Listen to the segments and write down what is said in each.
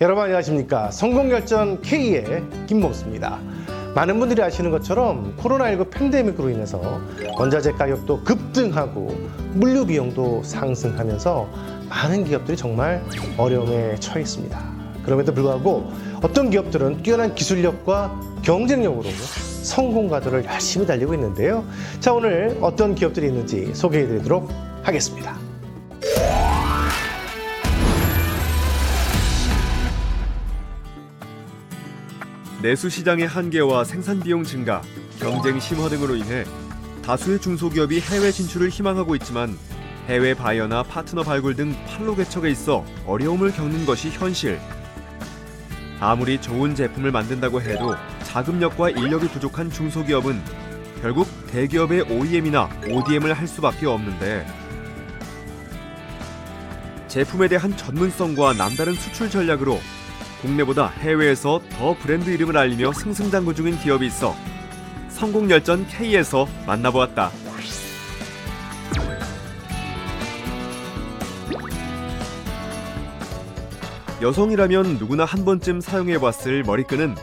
여러분 안녕하십니까? 성공결전 K의 김목수입니다. 많은 분들이 아시는 것처럼 코로나19 팬데믹으로 인해서 원자재 가격도 급등하고 물류 비용도 상승하면서 많은 기업들이 정말 어려움에 처해 있습니다. 그럼에도 불구하고 어떤 기업들은 뛰어난 기술력과 경쟁력으로 성공가도를 열심히 달리고 있는데요. 자 오늘 어떤 기업들이 있는지 소개해 드리도록 하겠습니다 내수 시장의 한계와 생산 비용 증가, 경쟁 심화 등으로 인해 다수의 중소기업이 해외 진출을 희망하고 있지만 해외 바이어나 파트너 발굴 등 판로 개척에 있어 어려움을 겪는 것이 현실. 아무리 좋은 제품을 만든다고 해도 자금력과 인력이 부족한 중소기업은 결국 대기업의 OEM이나 ODM을 할 수밖에 없는데 제품에 대한 전문성과 남다른 수출 전략으로 국내보다 해외에서 더 브랜드 이름을 알리며 승승장구 중인 기업이 있어 성공열전 K에서 만나보았다. 여성이라면 누구나 한 번쯤 사용해봤을 머리끈은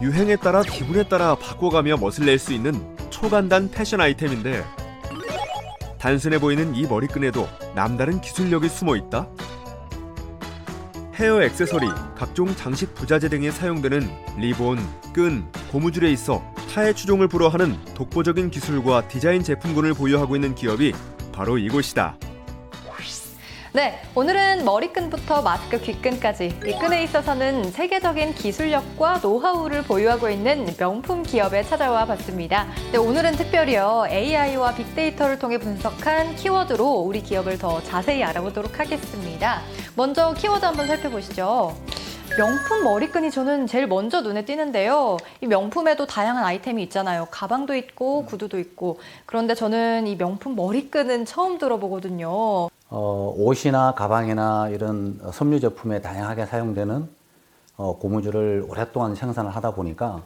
유행에 따라 기분에 따라 바꿔가며 멋을 낼 수 있는 초간단 패션 아이템인데 단순해 보이는 이 머리끈에도 남다른 기술력이 숨어 있다. 헤어 액세서리, 각종 장식 부자재 등에 사용되는 리본, 끈, 고무줄에 있어 타의 추종을 불허하는 독보적인 기술과 디자인 제품군을 보유하고 있는 기업이 바로 이곳이다. 네, 오늘은 머리끈부터 마스크 귀끈까지 이 끈에 있어서는 세계적인 기술력과 노하우를 보유하고 있는 명품 기업에 찾아와 봤습니다. 네, 오늘은 특별히요 AI와 빅데이터를 통해 분석한 키워드로 우리 기업을 더 자세히 알아보도록 하겠습니다. 먼저 키워드 한번 살펴보시죠. 명품 머리끈이 저는 제일 먼저 눈에 띄는데요. 이 명품에도 다양한 아이템이 있잖아요. 가방도 있고 구두도 있고. 그런데 저는 이 명품 머리끈은 처음 들어보거든요. 어, 옷이나 가방이나 이런 섬유 제품에 다양하게 사용되는 어, 고무줄을 오랫동안 생산을 하다 보니까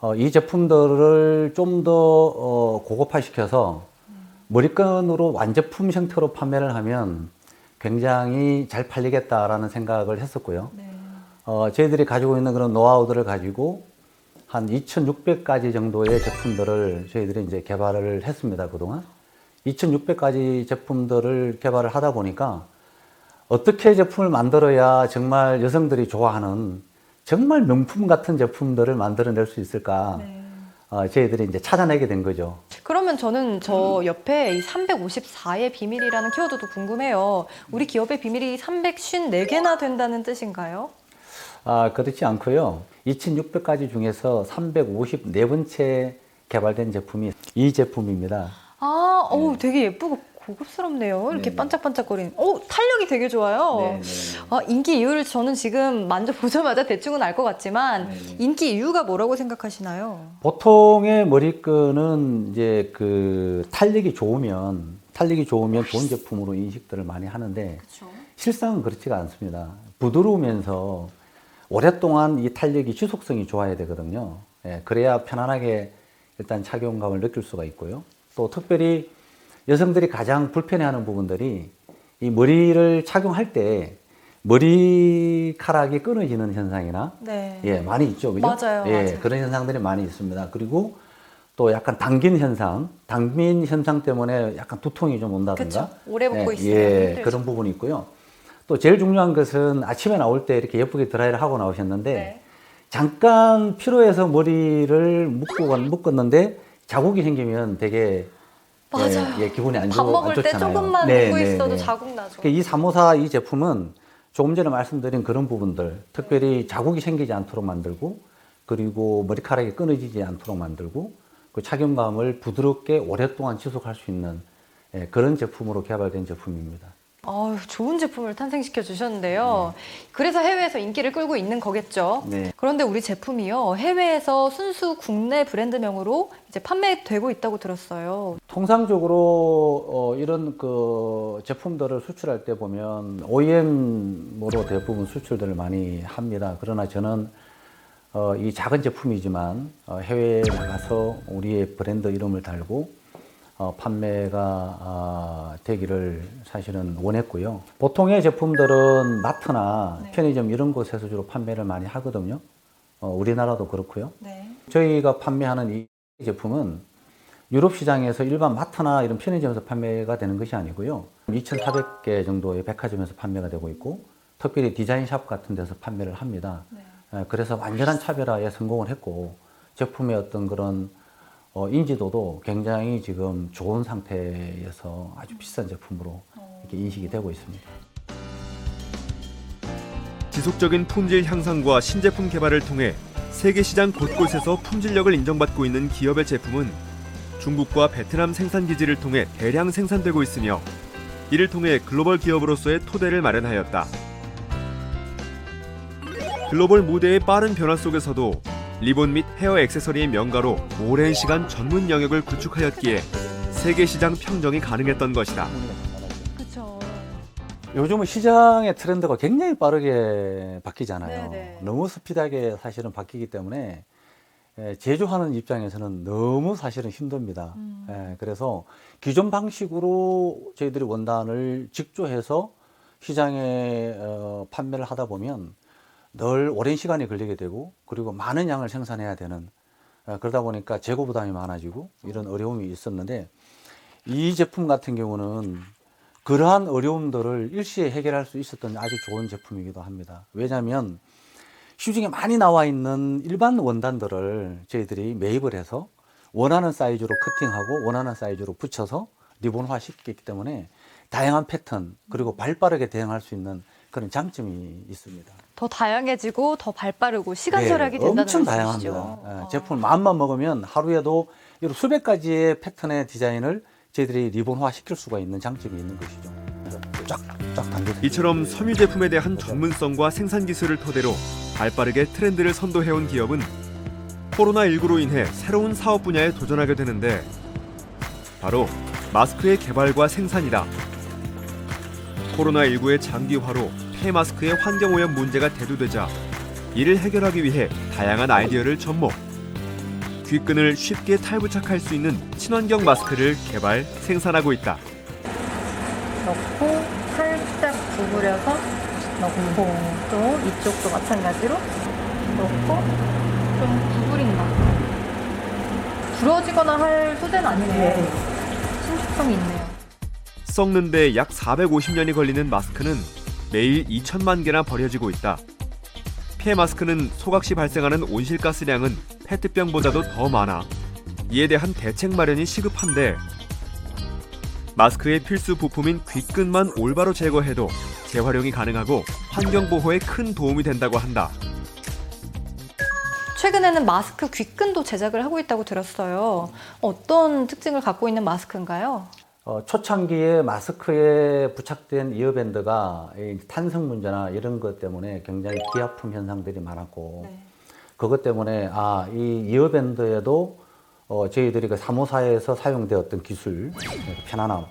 어, 이 제품들을 좀더 어, 고급화시켜서 머리끈으로 완제품 형태로 판매를 하면 굉장히 잘 팔리겠다라는 생각을 했었고요. 어, 저희들이 가지고 있는 그런 노하우들을 가지고 한 2,600가지 정도의 제품들을 저희들이 이제 개발을 했습니다, 그동안. 2,600가지 제품들을 개발을 하다 보니까 어떻게 제품을 만들어야 정말 여성들이 좋아하는 정말 명품 같은 제품들을 만들어낼 수 있을까? 어, 저희들이 이제 찾아내게 된 거죠. 그러면 저는 저 옆에 이 354의 비밀이라는 키워드도 궁금해요. 우리 기업의 비밀이 354개나 된다는 뜻인가요? 아, 그렇지 않고요. 2,600가지 중에서 354번째 개발된 제품이 이 제품입니다. 아, 어우, 되게 예쁘고 고급스럽네요. 이렇게 네네. 반짝반짝거리는. 오, 탄력이 되게 좋아요. 네, 아, 인기 이유를 저는 지금 만져보자마자 대충은 알 것 같지만 네네. 인기 이유가 뭐라고 생각하시나요? 보통의 머리끈은 이제 그 탄력이 좋으면 탄력이 좋으면 좋은 제품으로 인식들을 많이 하는데 그렇죠. 실상은 그렇지가 않습니다. 부드러우면서 오랫동안 이 탄력이 지속성이 좋아야 되거든요. 예, 그래야 편안하게 일단 착용감을 느낄 수가 있고요. 또 특별히 여성들이 가장 불편해하는 부분들이 이 머리를 착용할 때 머리카락이 끊어지는 현상이나 네. 예, 많이 있죠. 그죠? 맞아요, 예, 맞아요. 그런 현상들이 많이 있습니다. 그리고 또 약간 당긴 현상, 당긴 현상 때문에 약간 두통이 좀 온다든가. 그쵸. 오래 벗고 예, 있으면 예, 힘들죠. 그런 부분이 있고요. 또 제일 중요한 것은 아침에 나올 때 이렇게 예쁘게 드라이를 하고 나오셨는데 네. 잠깐 피로해서 머리를 묶고 묶었는데 자국이 생기면 되게 맞아요. 예, 예, 기분이 안, 밥 좋, 안 먹을 때 좋잖아요. 조금만 네, 묶고 네, 있어도 네. 자국 나죠. 그러니까 이354 이 제품은 조금 전에 말씀드린 그런 부분들, 특별히 자국이 생기지 않도록 만들고, 그리고 머리카락이 끊어지지 않도록 만들고, 그 착용감을 부드럽게 오랫동안 지속할 수 있는 예, 그런 제품으로 개발된 제품입니다. 아유, 좋은 제품을 탄생시켜 주셨는데요. 그래서 해외에서 인기를 끌고 있는 거겠죠. 네. 그런데 우리 제품이요. 해외에서 순수 국내 브랜드명으로 이제 판매되고 있다고 들었어요. 통상적으로 어, 이런 그 제품들을 수출할 때 보면 OEM으로 대부분 수출들을 많이 합니다. 그러나 저는 어, 이 작은 제품이지만 어, 해외에 나가서 우리의 브랜드 이름을 달고 어, 판매가 아, 되기를 사실은 원했고요. 보통의 제품들은 마트나 네. 편의점 이런 곳에서 주로 판매를 많이 하거든요. 어, 우리나라도 그렇고요. 네. 저희가 판매하는 이 제품은 유럽 시장에서 일반 마트나 이런 편의점에서 판매가 되는 것이 아니고요. 2,400개 정도의 백화점에서 판매가 되고 있고 특별히 디자인샵 같은 데서 판매를 합니다. 네. 예, 그래서 완전한 차별화에 성공을 했고 제품의 어떤 그런 어, 인지도도 굉장히 지금 좋은 상태에서 아주 비싼 제품으로 이렇게 인식이 되고 있습니다. 지속적인 품질 향상과 신제품 개발을 통해 세계 시장 곳곳에서 품질력을 인정받고 있는 기업의 제품은 중국과 베트남 생산 기지를 통해 대량 생산되고 있으며 이를 통해 글로벌 기업으로서의 토대를 마련하였다. 글로벌 무대의 빠른 변화 속에서도 리본 및 헤어 액세서리의 명가로 오랜 시간 전문 영역을 구축하였기에 세계 시장 평정이 가능했던 것이다. 그렇죠. 요즘은 시장의 트렌드가 굉장히 빠르게 바뀌잖아요. 네네. 너무 스피드하게 사실은 바뀌기 때문에 예, 제조하는 입장에서는 너무 사실은 힘듭니다. 음. 예, 그래서 기존 방식으로 저희들이 원단을 직조해서 시장에 어, 판매를 하다 보면 늘 오랜 시간이 걸리게 되고 그리고 많은 양을 생산해야 되는 어, 그러다 보니까 재고 부담이 많아지고 이런 어려움이 있었는데 이 제품 같은 경우는 그러한 어려움들을 일시에 해결할 수 있었던 아주 좋은 제품이기도 합니다. 왜냐하면 시중에 많이 나와 있는 일반 원단들을 저희들이 매입을 해서 원하는 사이즈로 커팅하고 원하는 사이즈로 붙여서 리본화 시켰기 때문에 다양한 패턴 그리고 발 빠르게 대응할 수 있는 그런 장점이 있습니다. 더 다양해지고 더 발빠르고 시간 네, 절약이 된다는 엄청 말씀이시죠. 다양합니다. 예, 어. 제품 마음만 먹으면 하루에도 이런 수백 가지의 패턴의 디자인을 저희들이 리본화 시킬 수가 있는 장점이 있는 것이죠. 그래서 쫙쫙 당겨서 이처럼 섬유 제품에 대한 전문성과 생산 기술을 토대로 발빠르게 트렌드를 선도해온 기업은 코로나19로 인해 새로운 사업 분야에 도전하게 되는데 바로 마스크의 개발과 생산이다. 코로나19의 장기화로 폐 마스크의 환경 오염 문제가 대두되자 이를 해결하기 위해 다양한 아이디어를 접목. 귓끈을 쉽게 탈부착할 수 있는 친환경 마스크를 개발, 생산하고 있다. 넣고 살짝 구부려서 넣고 또 이쪽도 마찬가지로 넣고 좀 구부린다. 부러지거나 할 소재는 아니네요. 신축성이 있네요. 썩는데 약 450년이 걸리는 마스크는 매일 2천만 개나 버려지고 있다. 폐 마스크는 소각 시 발생하는 온실가스량은 페트병보다도 더 많아. 이에 대한 대책 마련이 시급한데 마스크의 필수 부품인 귓끈만 올바로 제거해도 재활용이 가능하고 환경 보호에 큰 도움이 된다고 한다. 최근에는 마스크 귓끈도 제작을 하고 있다고 들었어요. 어떤 특징을 갖고 있는 마스크인가요? 어, 초창기에 마스크에 부착된 이어밴드가 이 탄성 문제나 이런 것 때문에 굉장히 기하품 현상들이 많았고 네. 그것 때문에 아, 이 이어밴드에도 어, 저희들이 그 사무사에서 사용되었던 기술, 편안함,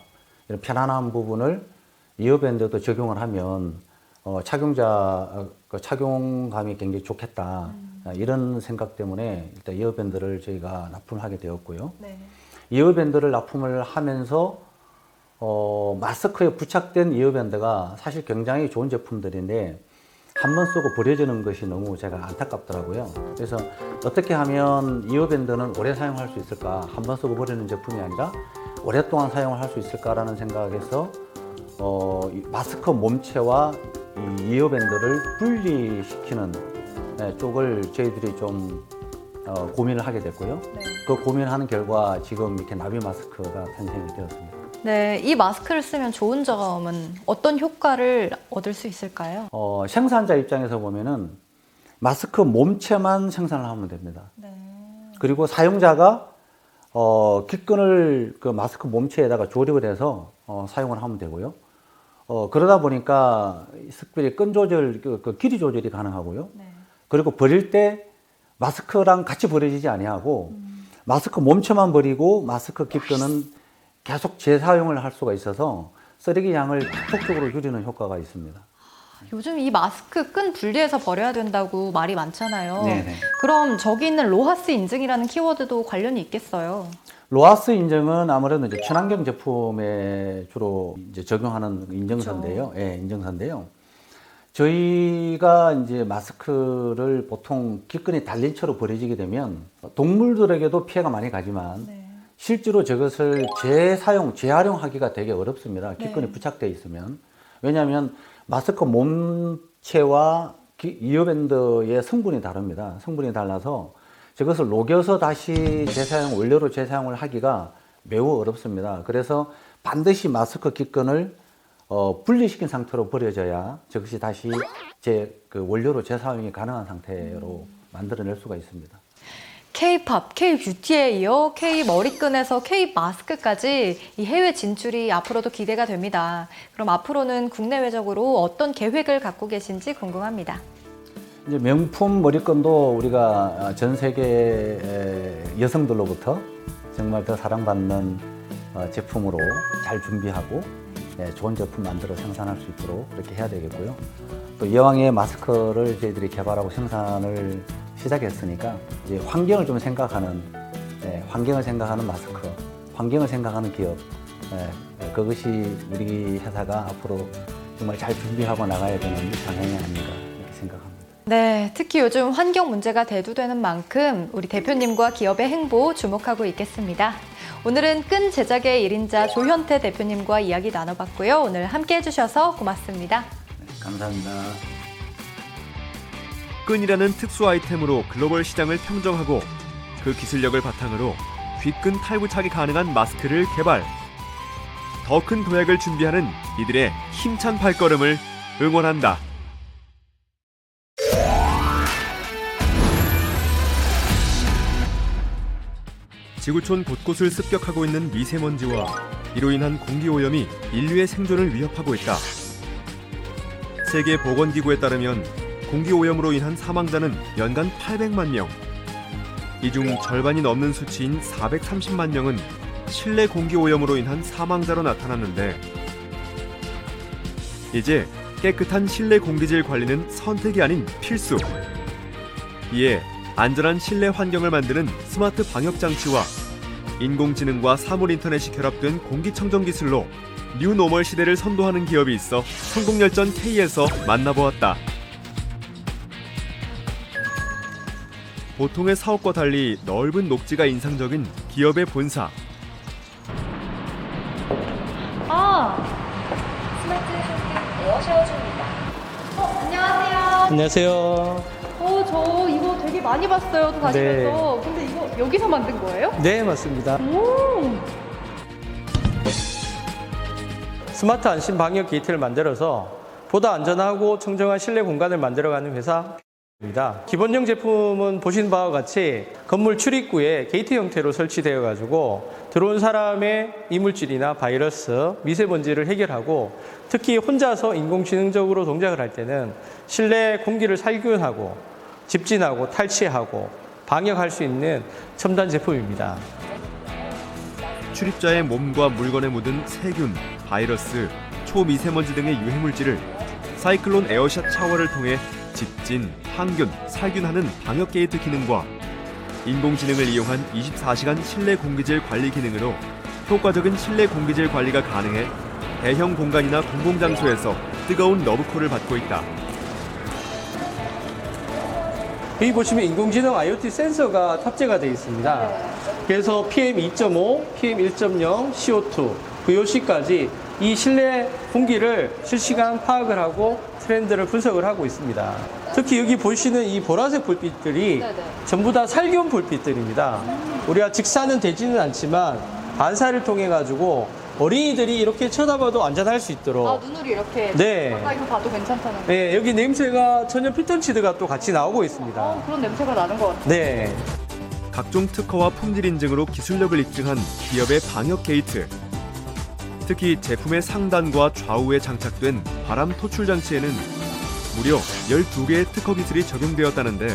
이런 편안한 부분을 이어밴드도 적용을 하면 어, 착용자 어, 그 착용감이 굉장히 좋겠다 아, 이런 생각 때문에 일단 이어밴드를 저희가 납품하게 되었고요. 네. 이어밴드를 납품을 하면서 어, 마스크에 부착된 이어밴드가 사실 굉장히 좋은 제품들인데 한 번 쓰고 버려지는 것이 너무 제가 안타깝더라고요. 그래서 어떻게 하면 이어밴드는 오래 사용할 수 있을까? 한 번 쓰고 버리는 제품이 아니라 오랫동안 사용을 할 수 있을까라는 생각에서 어, 이 마스크 몸체와 이 이어밴드를 분리시키는 네, 쪽을 저희들이 좀 어, 고민을 하게 됐고요. 네. 그 고민하는 결과 지금 이렇게 나비 마스크가 탄생이 되었습니다. 네, 이 마스크를 쓰면 좋은 점은 어떤 효과를 얻을 수 있을까요? 어, 생산자 입장에서 보면은 마스크 몸체만 생산을 하면 됩니다. 네. 그리고 사용자가 어, 귓끈을 그 마스크 몸체에다가 조립을 해서 어, 사용을 하면 되고요. 어, 그러다 보니까 특별히 끈 조절, 그, 그 길이 조절이 가능하고요. 네. 그리고 버릴 때 마스크랑 같이 버려지지 아니하고 마스크 몸체만 버리고 마스크 깃끈은 계속 재사용을 할 수가 있어서 쓰레기 양을 폭적으로 줄이는 효과가 있습니다. 요즘 이 마스크 끈 분리해서 버려야 된다고 말이 많잖아요. 네네. 그럼 저기 있는 로하스 인증이라는 키워드도 관련이 있겠어요. 로아스 인증은 아무래도 이제 친환경 제품에 주로 이제 적용하는 인증서인데요. 예, 인증서인데요. 저희가 이제 마스크를 보통 기끈이 달린 채로 버려지게 되면 동물들에게도 피해가 많이 가지만 네. 실제로 저것을 재사용, 재활용하기가 되게 어렵습니다. 기끈이 네. 부착되어 있으면. 왜냐하면 마스크 몸체와 기- 이어밴드의 성분이 다릅니다. 성분이 달라서 저것을 녹여서 다시 재사용, 원료로 재사용을 하기가 매우 어렵습니다. 그래서 반드시 마스크 기끈을 어, 분리시킨 상태로 버려져야 저것이 다시 제 그 원료로 재사용이 가능한 상태로 만들어낼 수가 있습니다. K-팝, K-뷰티에 이어 K-머리끈에서 K-마스크까지 이 해외 진출이 앞으로도 기대가 됩니다. 그럼 앞으로는 국내외적으로 어떤 계획을 갖고 계신지 궁금합니다. 이제 명품 머리끈도 우리가 전 세계 여성들로부터 정말 더 사랑받는 어, 제품으로 잘 준비하고 예, 좋은 제품 만들어 생산할 수 있도록 그렇게 해야 되겠고요. 또 이왕에 마스크를 저희들이 개발하고 생산을 시작했으니까 이제 환경을 좀 생각하는 예, 환경을 생각하는 마스크, 환경을 생각하는 기업 예, 그것이 우리 회사가 앞으로 정말 잘 준비하고 나가야 되는 방향이 아닌가 이렇게 생각합니다. 네, 특히 요즘 환경 문제가 대두되는 만큼 우리 대표님과 기업의 행보 주목하고 있겠습니다. 오늘은 끈 제작의 1인자 조현태 대표님과 이야기 나눠봤고요. 오늘 함께 해주셔서 고맙습니다. 네, 감사합니다. 끈이라는 특수 아이템으로 글로벌 시장을 평정하고 그 기술력을 바탕으로 귓끈 탈부착이 가능한 마스크를 개발. 더 큰 도약을 준비하는 이들의 힘찬 발걸음을 응원한다. 지구촌 곳곳을 습격하고 있는 미세먼지와 이로 인한 공기 오염이 인류의 생존을 위협하고 있다. 세계 보건기구에 따르면 공기 오염으로 인한 사망자는 연간 800만 명. 이 중 절반이 넘는 수치인 430만 명은 실내 공기 오염으로 인한 사망자로 나타났는데 이제 깨끗한 실내 공기질 관리는 선택이 아닌 필수. 이에 안전한 실내 환경을 만드는 스마트 방역 장치와 인공지능과 사물 인터넷이 결합된 공기청정 기술로 뉴노멀 시대를 선도하는 기업이 있어 성공열전 K에서 만나보았다. 보통의 사업과 달리 넓은 녹지가 인상적인 기업의 본사. 아, 스마트 한빛 에어 샤워중입니다. 어, 안녕하세요. 안녕하세요. 많이 봤어요. 또 다니면서. 근데 이거 여기서 만든 거예요? 네, 맞습니다. 오, 스마트 안심 방역 게이트를 만들어서 보다 안전하고 청정한 실내 공간을 만들어가는 회사 입니다. 기본형 제품은 보신 바와 같이 건물 출입구에 게이트 형태로 설치되어 가지고 들어온 사람의 이물질이나 바이러스, 미세먼지를 해결하고 특히 혼자서 인공지능적으로 동작을 할 때는 실내 공기를 살균하고 집진하고 탈취하고 방역할 수 있는 첨단 제품입니다. 출입자의 몸과 물건에 묻은 세균, 바이러스, 초미세먼지 등의 유해물질을 사이클론 에어샷 샤워를 통해 집진, 항균, 살균하는 방역 게이트 기능과 인공지능을 이용한 24시간 실내 공기질 관리 기능으로 효과적인 실내 공기질 관리가 가능해 대형 공간이나 공공장소에서 뜨거운 러브콜을 받고 있다. 여기 보시면 인공지능 IoT 센서가 탑재가 되어 있습니다. 그래서 PM 2.5, PM 1.0, CO2, VOC까지 이 실내 공기를 실시간 파악을 하고 트렌드를 분석을 하고 있습니다. 특히 여기 보시는 이 보라색 불빛들이 네네. 전부 다 살균 불빛들입니다. 우리가 직사는 되지는 않지만 반사를 통해 가지고 어린이들이 이렇게 쳐다봐도 안전할 수 있도록 아, 눈으로 이렇게. 네. 아, 이거 봐도 괜찮다는. 네, 여기 냄새가 천연 피톤치드가 또 같이 나오고 있습니다. 어, 그런 냄새가 나는 것 같아요. 네. 각종 특허와 품질 인증으로 기술력을 입증한 기업의 방역 게이트. 특히 제품의 상단과 좌우에 장착된 바람 토출 장치에는 무려 12개의 특허 기술이 적용되었다는데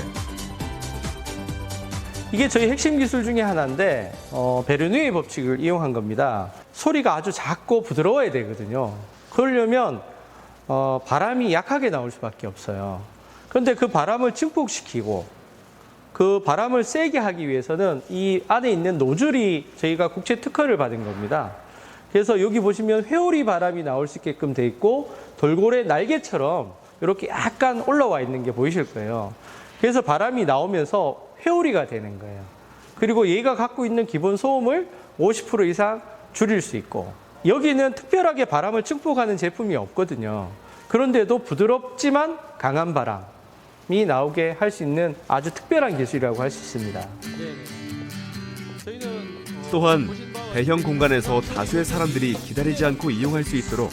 이게 저희 핵심 기술 중에 하나인데 어, 베르누이 법칙을 이용한 겁니다. 소리가 아주 작고 부드러워야 되거든요. 그러려면 어, 바람이 약하게 나올 수밖에 없어요. 그런데 그 바람을 증폭시키고 그 바람을 세게 하기 위해서는 이 안에 있는 노즐이 저희가 국제 특허를 받은 겁니다. 그래서 여기 보시면 회오리 바람이 나올 수 있게끔 돼 있고 돌고래 날개처럼 이렇게 약간 올라와 있는 게 보이실 거예요. 그래서 바람이 나오면서 회오리가 되는 거예요. 그리고 얘가 갖고 있는 기본 소음을 50% 이상 줄일 수 있고 여기는 특별하게 바람을 증폭하는 제품이 없거든요. 그런데도 부드럽지만 강한 바람이 나오게 할 수 있는 아주 특별한 기술이라고 할 수 있습니다. 또한 대형 공간에서 다수의 사람들이 기다리지 않고 이용할 수 있도록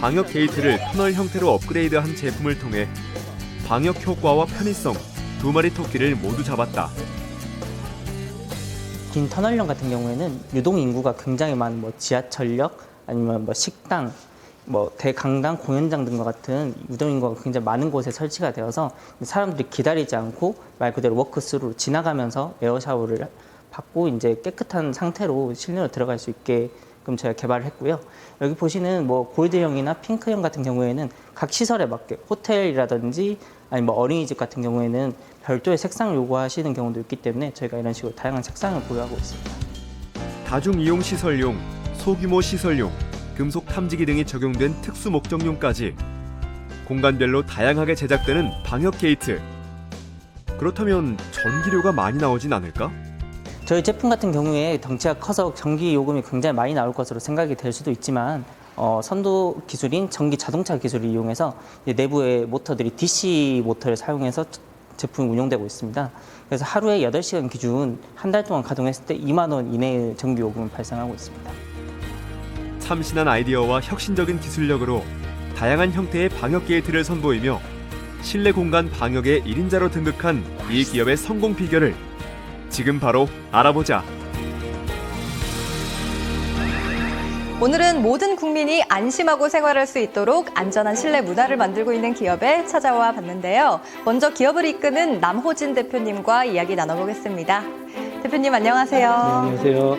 방역 게이트를 터널 형태로 업그레이드한 제품을 통해 방역 효과와 편의성 두 마리 토끼를 모두 잡았다. 긴 터널형 같은 경우에는 유동 인구가 굉장히 많은 뭐 지하철역 아니면 뭐 식당, 뭐 대강당, 공연장 등과 같은 유동 인구가 굉장히 많은 곳에 설치가 되어서 사람들이 기다리지 않고 말 그대로 워크스루로 지나가면서 에어 샤워를 받고 이제 깨끗한 상태로 실내로 들어갈 수 있게 그럼 저희가 개발을 했고요. 여기 보시는 뭐 골드형이나 핑크형 같은 경우에는 각 시설에 맞게 호텔이라든지 아니면 뭐 어린이집 같은 경우에는 별도의 색상을 요구하시는 경우도 있기 때문에 저희가 이런 식으로 다양한 색상을 보유하고 있습니다. 다중 이용 시설용, 소규모 시설용, 금속 탐지기 등이 적용된 특수 목적용까지 공간별로 다양하게 제작되는 방역 게이트. 그렇다면 전기료가 많이 나오진 않을까? 저희 제품 같은 경우에 덩치가 커서 전기 요금이 굉장히 많이 나올 것으로 생각이 될 수도 있지만 어, 선도 기술인 전기 자동차 기술을 이용해서 내부의 모터들이 DC 모터를 사용해서 제품이 운영되고 있습니다. 그래서 하루에 8시간 기준 한 달 동안 가동했을 때 2만 원 이내의 전기 요금을 발생하고 있습니다. 참신한 아이디어와 혁신적인 기술력으로 다양한 형태의 방역 게이트를 선보이며 실내 공간 방역의 1인자로 등극한 이 기업의 성공 비결을 지금 바로 알아보자. 오늘은 모든 국민이 안심하고 생활할 수 있도록 안전한 실내 문화를 만들고 있는 기업에 찾아와 봤는데요. 먼저 기업을 이끄는 남호진 대표님과 이야기 나눠보겠습니다. 대표님 안녕하세요. 안녕하세요.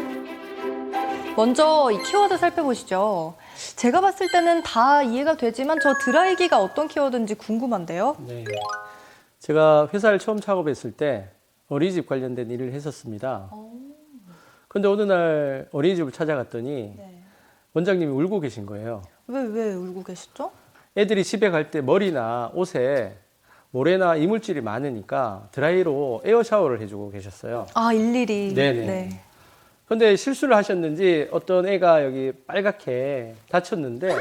먼저 이 키워드 살펴보시죠. 제가 봤을 때는 다 이해가 되지만 저 드라이기가 어떤 키워드인지 궁금한데요. 네. 제가 회사를 처음 창업했을 때 어린이집 관련된 일을 했었습니다. 근데 어느 날 어린이집을 찾아갔더니 네. 원장님이 울고 계신 거예요. 왜, 왜 울고 계시죠? 애들이 집에 갈 때 머리나 옷에 모래나 이물질이 많으니까 드라이로 에어 샤워를 해주고 계셨어요. 아, 일일이. 네네. 네. 근데 실수를 하셨는지 어떤 애가 여기 빨갛게 다쳤는데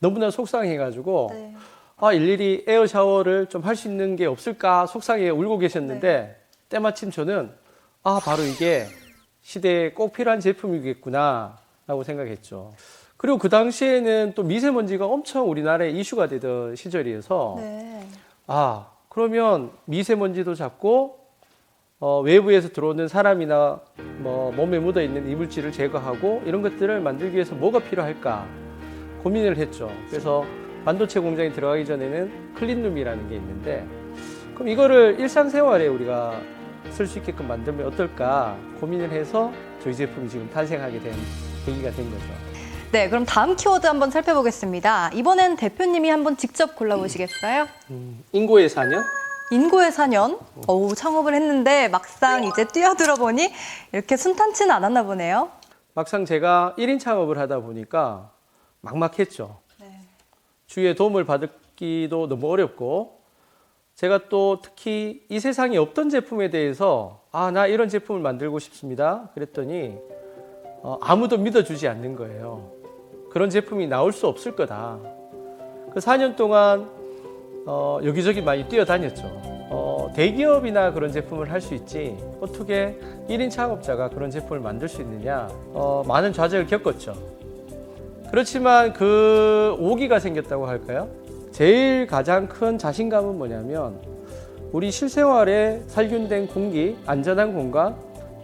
너무나 속상해가지고 네. 아 일일이 에어 샤워를 좀 할 수 있는 게 없을까 속상해 울고 계셨는데 때마침 저는 아 바로 이게 시대에 꼭 필요한 제품이겠구나 라고 생각했죠. 그리고 그 당시에는 또 미세먼지가 엄청 우리나라에 이슈가 되던 시절이어서 네. 아 그러면 미세먼지도 잡고 어, 외부에서 들어오는 사람이나 뭐 몸에 묻어 있는 이물질을 제거하고 이런 것들을 만들기 위해서 뭐가 필요할까 고민을 했죠. 그래서 반도체 공장에 들어가기 전에는 클린룸이라는 게 있는데 그럼 이거를 일상생활에 우리가 쓸 수 있게끔 만들면 어떨까 고민을 해서 저희 제품이 지금 탄생하게 된 계기가 된 거죠. 네, 그럼 다음 키워드 한번 살펴보겠습니다. 이번엔 대표님이 한번 직접 골라보시겠어요? 음, 인고의 사년 인고의 4년, 어우, 창업을 했는데 막상 이제 뛰어들어 보니 이렇게 순탄치는 않았나 보네요. 막상 제가 1인 창업을 하다 보니까 막막했죠. 주위의 도움을 받기도 너무 어렵고 제가 또 특히 이 세상에 없던 제품에 대해서 아, 나 이런 제품을 만들고 싶습니다. 그랬더니 어, 아무도 믿어주지 않는 거예요. 그런 제품이 나올 수 없을 거다. 그 4년 동안 어, 여기저기 많이 뛰어다녔죠. 어, 대기업이나 그런 제품을 할 수 있지 어떻게 1인 창업자가 그런 제품을 만들 수 있느냐 어, 많은 좌절을 겪었죠. 그렇지만 그 오기가 생겼다고 할까요? 제일 가장 큰 자신감은 뭐냐면 우리 실생활에 살균된 공기, 안전한 공간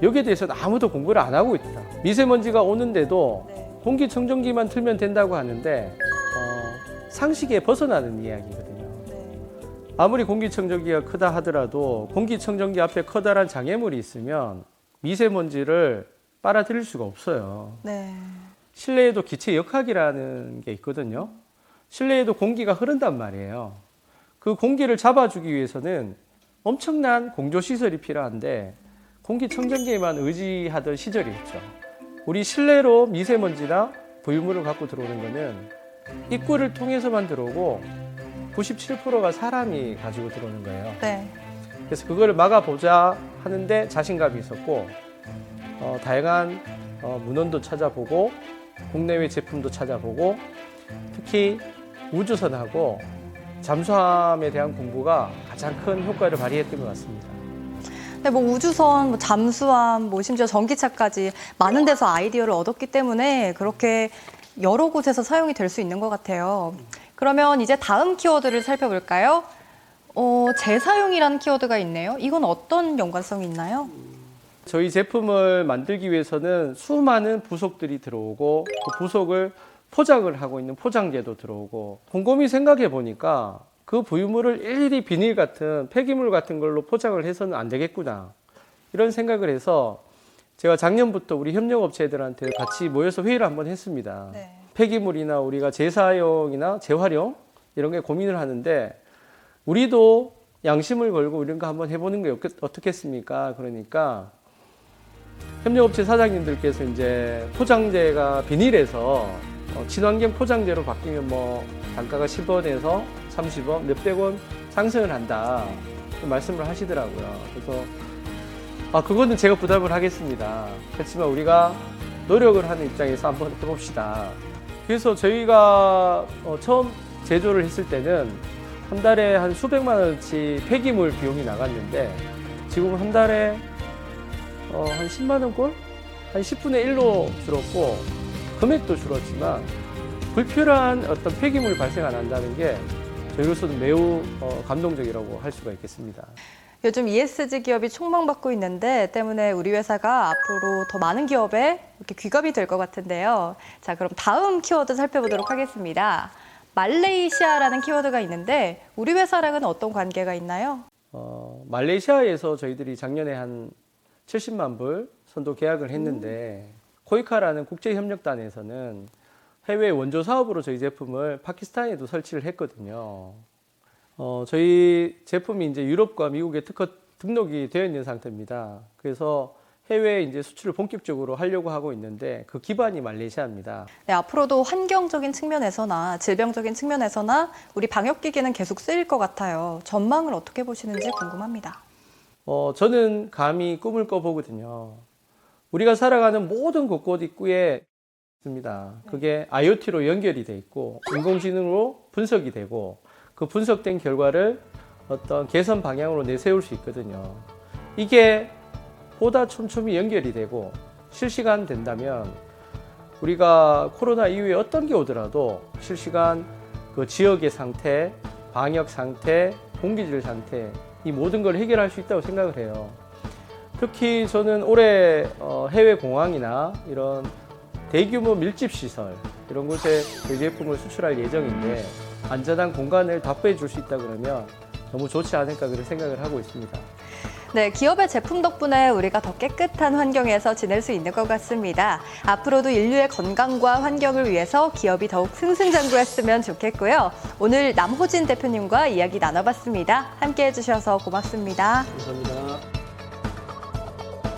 여기에 대해서는 아무도 공부를 안 하고 있다. 미세먼지가 오는데도 공기청정기만 틀면 된다고 하는데 어, 상식에 벗어나는 이야기거든요. 아무리 공기청정기가 크다 하더라도 공기청정기 앞에 커다란 장애물이 있으면 미세먼지를 빨아들일 수가 없어요. 네. 실내에도 기체 역학이라는 게 있거든요. 실내에도 공기가 흐른단 말이에요. 그 공기를 잡아주기 위해서는 엄청난 공조 시설이 필요한데 공기청정기에만 의지하던 시절이 있죠. 우리 실내로 미세먼지나 부유물을 갖고 들어오는 거는 입구를 통해서만 들어오고 97%가 사람이 가지고 들어오는 거예요. 네. 그래서 그거를 막아보자 하는데 자신감이 있었고 어, 다양한 어, 문헌도 찾아보고 국내외 제품도 찾아보고 특히 우주선하고 잠수함에 대한 공부가 가장 큰 효과를 발휘했던 것 같습니다. 네, 뭐 우주선, 뭐 잠수함, 뭐 심지어 전기차까지 많은 데서 아이디어를 얻었기 때문에 그렇게 여러 곳에서 사용이 될 수 있는 것 같아요. 그러면 이제 다음 키워드를 살펴볼까요? 어, 재사용이라는 키워드가 있네요. 이건 어떤 연관성이 있나요? 저희 제품을 만들기 위해서는 수많은 부속들이 들어오고 그 부속을 포장을 하고 있는 포장재도 들어오고 곰곰이 생각해 보니까 그 부유물을 일일이 비닐 같은 폐기물 같은 걸로 포장을 해서는 안 되겠구나 이런 생각을 해서 제가 작년부터 우리 협력업체들한테 같이 모여서 회의를 한번 했습니다. 네. 폐기물이나 우리가 재사용이나 재활용 이런 게 고민을 하는데 우리도 양심을 걸고 이런 거 한번 해보는 게 어떻- 어떻겠습니까? 그러니까 협력업체 사장님들께서 이제 포장재가 비닐에서 어, 친환경 포장재로 바뀌면 뭐 단가가 10원에서 30원, 몇백 원 상승을 한다. 그 말씀을 하시더라고요. 그래서 아, 그거는 제가 부담을 하겠습니다. 그렇지만 우리가 노력을 하는 입장에서 한번 해봅시다. 그래서 저희가 어, 처음 제조를 했을 때는 한 달에 한 수백만 원치 폐기물 비용이 나갔는데 지금 한 달에 어, 한 10만 원꼴? 한 10분의 1로 줄었고 금액도 줄었지만 불필요한 어떤 폐기물이 발생 안 한다는 게 저희로서는 매우 어, 감동적이라고 할 수가 있겠습니다. 요즘 ESG 기업이 촉망받고 있는데 때문에 우리 회사가 앞으로 더 많은 기업에 이렇게 귀감이 될 것 같은데요. 자, 그럼 다음 키워드 살펴보도록 하겠습니다. 말레이시아라는 키워드가 있는데 우리 회사랑은 어떤 관계가 있나요? 어, 말레이시아에서 저희들이 작년에 한 70만 불 선도 계약을 했는데 코이카라는 국제협력단에서는 해외 원조 사업으로 저희 제품을 파키스탄에도 설치를 했거든요. 어, 저희 제품이 이제 유럽과 미국에 특허 등록이 되어 있는 상태입니다. 그래서 해외에 이제 수출을 본격적으로 하려고 하고 있는데 그 기반이 말레이시아입니다. 네, 앞으로도 환경적인 측면에서나 질병적인 측면에서나 우리 방역 기기는 계속 쓰일 것 같아요. 전망을 어떻게 보시는지 궁금합니다. 어, 저는 감히 꿈을 꿔보거든요. 우리가 살아가는 모든 곳곳 입구에 있습니다. 그게 IoT로 연결이 돼 있고 인공지능으로 분석이 되고 그 분석된 결과를 어떤 개선 방향으로 내세울 수 있거든요. 이게 보다 촘촘히 연결이 되고 실시간 된다면 우리가 코로나 이후에 어떤 게 오더라도 실시간 그 지역의 상태, 방역 상태, 공기질 상태 이 모든 걸 해결할 수 있다고 생각을 해요. 특히 저는 올해 어, 해외 공항이나 이런 대규모 밀집 시설 이런 곳에 저희 제품을 수출할 예정인데 안전한 공간을 답보해 줄 수 있다 그러면 너무 좋지 않을까 그런 생각을 하고 있습니다. 네, 기업의 제품 덕분에 우리가 더 깨끗한 환경에서 지낼 수 있는 것 같습니다. 앞으로도 인류의 건강과 환경을 위해서 기업이 더욱 승승장구했으면 좋겠고요. 오늘 남호진 대표님과 이야기 나눠봤습니다. 함께 해주셔서 고맙습니다. 감사합니다.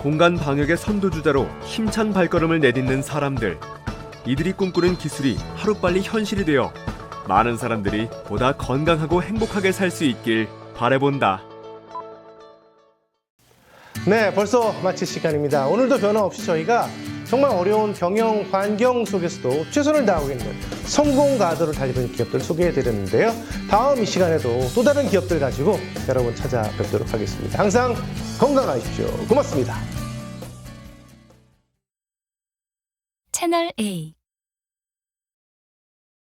공간 방역의 선두주자로 힘찬 발걸음을 내딛는 사람들. 이들이 꿈꾸는 기술이 하루빨리 현실이 되어 많은 사람들이 보다 건강하고 행복하게 살 수 있길 바래본다. 네, 벌써 마칠 시간입니다. 오늘도 변함없이 저희가 정말 어려운 경영 환경 속에서도 최선을 다하고 있는 성공 가도를 달리는 기업들 소개해 드렸는데요. 다음 이 시간에도 또 다른 기업들 가지고 여러분 찾아뵙도록 하겠습니다. 항상 건강하십시오. 고맙습니다. 채널 A